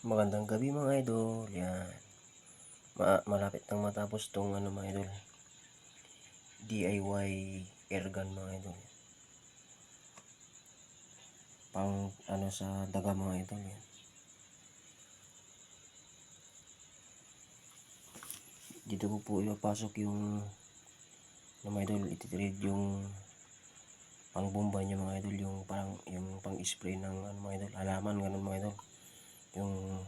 Magandang gabi mga idol. Yan. Ma malapit nang matapos tong ano mga idol. DIY airgun mga idol. Pang ano sa daga mga idol yan. Dito ko po ipapasok yung ano mga idol, ititrade yung pang bomba niya mga idol, yung parang yung pang spray ng ano mga idol, halaman ganun mga idol yung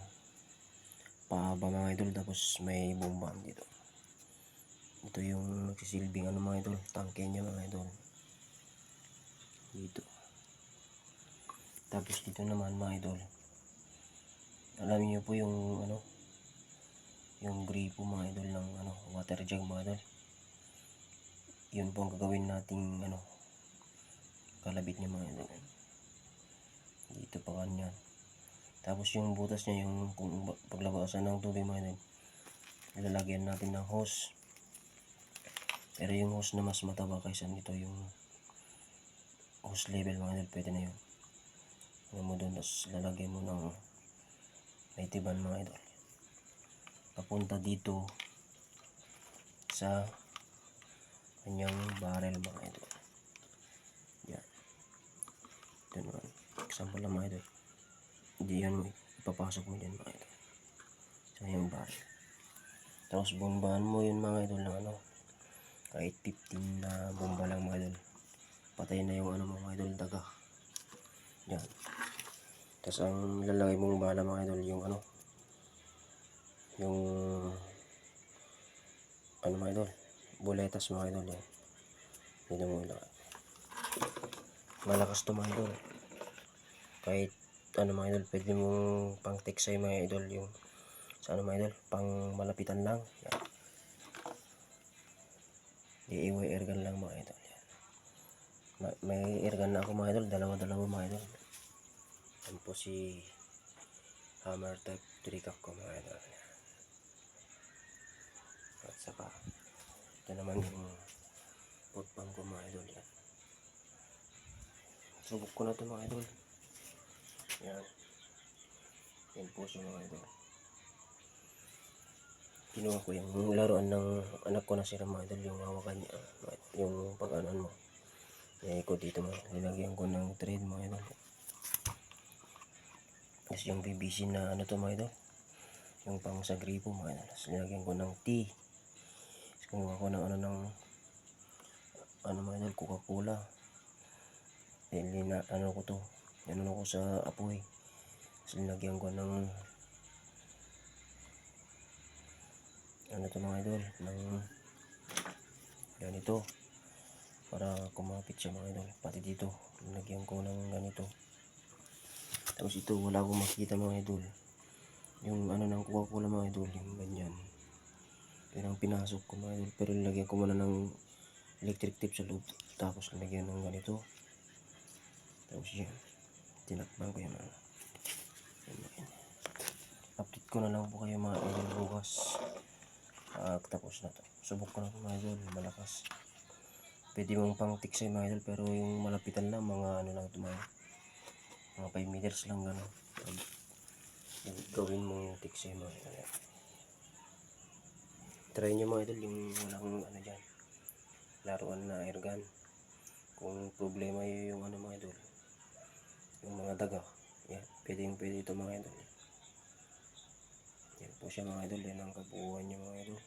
paaba mga idol tapos may bomba dito. Ito yung nagsisilbing ano mga idol tangke niya mga idol. Dito. Tapos dito naman mga idol. Alam niyo po yung ano yung gripo mga idol ng ano water jug mga idol. Yun po ang gagawin nating ano kalabit niya mga idol. Dito pa kanyan tapos yung butas niya, yung kung ba- paglabasan ng tubig mga idol, ilalagyan natin ng hose. Pero yung hose na mas mataba kaysa nito, yung hose level mga idol, pwede na yun. Ano mo doon, tapos lalagyan mo ng may tiban mga idol. Papunta dito sa kanyang barrel mga idol. Yan. Ito naman. Example lang mga idol hindi yan mo ipapasok mo dyan mga idol. Sa yung barrel tapos bombahan mo yun mga idol ng ano kahit 15 na bomba lang mga idol. Patay na yung ano mga idol daga. Yan. Tapos ang lalagay mong bala mga idol yung ano yung ano mga idol boletas mga idol yan. Dito mo ilagay malakas to mga idol. Kahit ano mga idol, pwede mong pang teksay mga idol yung sa ano mga idol, pang malapitan lang. Yan. DIY airgun lang mga idol. May airgun na ako mga idol, dalawa-dalawa mga idol. Yan po si Hammer Type 3 Cap ko mga idol. Yan. At saka, ito naman yung pump ko mga idol. Yan. Subok ko na ito mga idol. Yan. Yan po siya mga idol. Kinuha ko yung laruan ng anak ko na sila mga idol. Yung hawakan niya. Yung pag-anon mo. Ko dito mga Nilagyan ko ng thread mga idol. Tapos yung BBC na ano to mga idol. Yung pang sa gripo mga idol. Tapos nilagyan ko ng T. Tapos kumuha ko ng ano ng ano mga idol. Coca-Cola. Dahil na ano ko to ano ko sa apoy. So nilagyan ko ng ano to mga idol ng ganito. Para kumapit siya mga idol pati dito. Nilagyan ko ng ganito. Tapos ito wala akong makita mga idol. Yung ano ng kuha ko lang mga idol yung ganyan. Yun ang pinasok ko mga idol pero nilagyan ko muna ng electric tip sa loob. Tapos nilagyan ng ganito. Tapos yan tinakban ko yung ano. Yan, yan. Update ko na lang po kayo mga idol bukas. Ah, tapos na to. Subok ko na po mga idol, malakas. Pwede mong pang tiksay mga idol, pero yung malapitan lang, mga ano lang ito mga mga 5 meters lang gano'n. Gawin mong tiksay mga idol. Try nyo mga idol yung walang ano dyan. Laruan na airgun. Kung problema yun yung ano mga idol yung mga daga. Yan pwede yung pwede ito mga idol. Yan po siya mga idol yan ang kabuuan niya mga idol.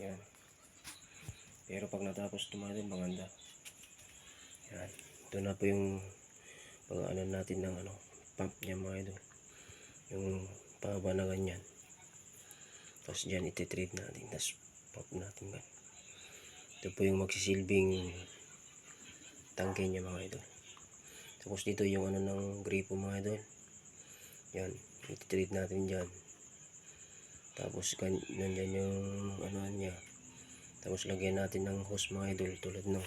Yan. Pero pag natapos ito mga idol maganda. Yan. Ito na po yung pag ano natin ng ano pump niya mga idol. Yung pahaba na ganyan. Tapos dyan ititrade natin tapos pump natin. Gan ito po yung magsisilbing tangke niya mga idol tapos dito yung ano ng gripo mga idol. Yan. I-treat natin dyan. Tapos nandyan yung ano niya. Tapos lagyan natin ng hose mga idol tulad ng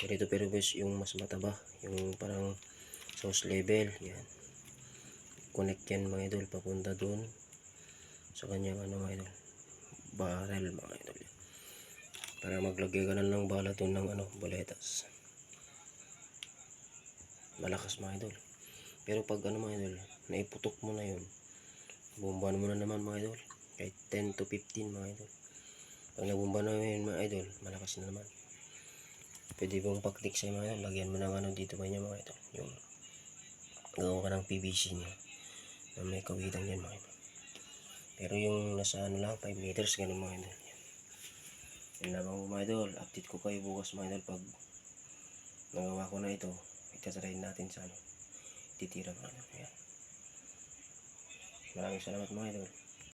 ganito pero bes yung mas mataba. Yung parang sauce level. Yan. Connect yan mga idol papunta doon sa kanyang ano mga idol. Barrel mga idol. Para maglagay ka na ng bala doon ng ano, boletas malakas mga idol pero pag ano mga idol naiputok mo na yun, bumban mo na naman mga idol. Kahit 10 to 15 mga idol. Pag nabumba na yun mga idol, malakas na naman. Pwede pong pag-tick sa mga idol, lagyan mo ng ano dito ba mga idol. Yung gawa ka ng PVC niya na may kawitan yan mga idol. Pero yung nasa ano lang, 5 meters, ganun mga idol. Yan lamang mga idol. Update ko kayo bukas mga idol pag nagawa ko na ito. Itatry natin sa ano. Titira mga idol. Yan. Maraming salamat mga idol.